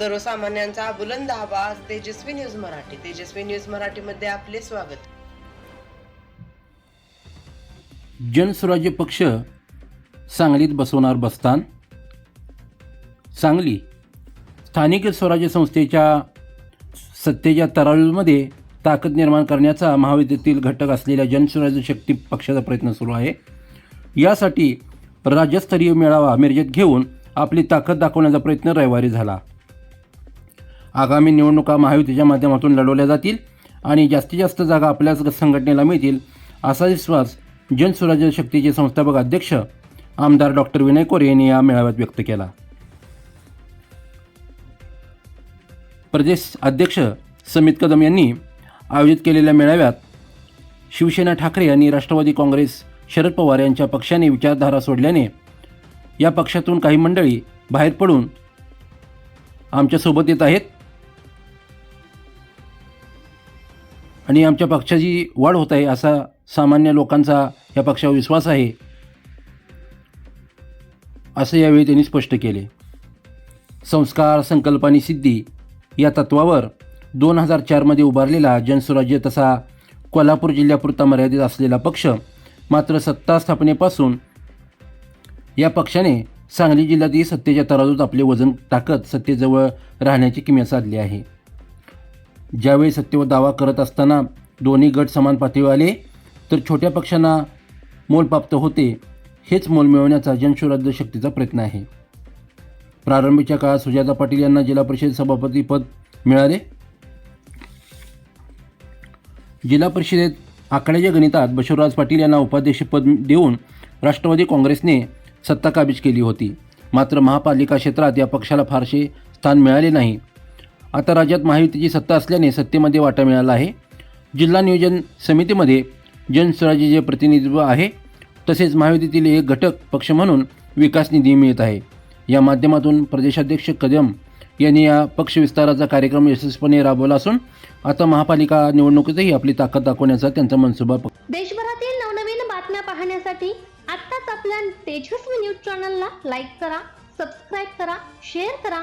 सर्वसामान्यांचा बुलंद आवाज तेजस्वी न्यूज मराठी. तेजस्वी न्यूज मराठीमध्ये आपले स्वागत. जनस्वराज्य पक्ष सांगलीत बसवणार बस्तान सांगली स्थानिक स्वराज्य संस्थेच्या सत्तेच्या तराजूमध्ये ताकद निर्माण करण्याचा महाविद्यातील घटक असलेल्या जनस्वराज्य शक्ती पक्षाचा प्रयत्न सुरू आहे. यासाठी राज्यस्तरीय मेळावा मिरजेत घेऊन आपली ताकद दाखवण्याचा प्रयत्न रविवारी झाला. आगामी निवडणुका महायुतीच्या माध्यमातून लढवल्या जातील आणि जास्तीत जास्त जागा आपल्याच संघटनेला मिळतील असा विश्वास जनस्वराज्य शक्तीचे संस्थापक अध्यक्ष आमदार डॉक्टर विनय कोरे यांनी या मेळाव्यात व्यक्त केला. प्रदेश अध्यक्ष समित कदम यांनी आयोजित केलेल्या मेळाव्यात शिवसेना ठाकरे आणि राष्ट्रवादी काँग्रेस शरद पवार यांच्या पक्षाने विचारधारा सोडल्याने या पक्षातून काही मंडळी बाहेर पडून आमच्यासोबत येत आहेत. आणि आमच्या पक्षाची वाढ होत आहे असा सामान्य लोकांचा या पक्षावर विश्वास आहे असं यावेळी त्यांनी स्पष्ट केले. संस्कार संकल्प आणि सिद्धी या तत्वावर दोन हजार चारमध्ये उभारलेला जनस्वराज्य तसा कोल्हापूर जिल्ह्यापुरता मर्यादित असलेला पक्ष मात्र सत्ता स्थापनेपासून या पक्षाने सांगली जिल्ह्यातही सत्तेच्या तराजूत आपले वजन टाकत सत्तेजवळ राहण्याची किमया साधली आहे. ज्यावेळी सत्तेवर दावा करत असताना दोन्ही गट समान पातळीवर आले तर छोट्या पक्षांना मोल प्राप्त होते हेच मोल मिळवण्याचा जनस्वराज्य शक्तीचा प्रयत्न आहे. प्रारंभीच्या काळात सुजाता पाटील यांना जिल्हा परिषद सभापती पद मिळाले. जिल्हा परिषदेत आकड्याच्या गणितात बशवराज पाटील यांना उपाध्यक्षपद देऊन राष्ट्रवादी काँग्रेसने सत्ता काबीज केली होती. मात्र महापालिका क्षेत्रात या पक्षाला फारसे स्थान मिळाले नाही. आता राज्यात महायुतीची सत्ता असल्याने सत्तेमध्ये वाटा मिळाला आहे. जिल्हा नियोजन समितीमध्ये जनस्वराज्याचे प्रतिनिधित्व आहे. तसेच महायुतीतील एक घटक पक्ष म्हणून विकास निधी मिळत आहे. या माध्यमातून प्रदेशाध्यक्ष कदम यांनी या पक्ष विस्ताराचा कार्यक्रम यशस्वीपणे राबवला असून आता महापालिका निवडणुकीतही आपली ताकद दाखवण्याचा त्यांचा मनसुबा देशभरातील नवनवीन बातम्या पाहण्यासाठी आत्ताच आपल्या तेजस्वी न्यूज चॅनलला लाईक करा सबस्क्राईब करा शेअर करा.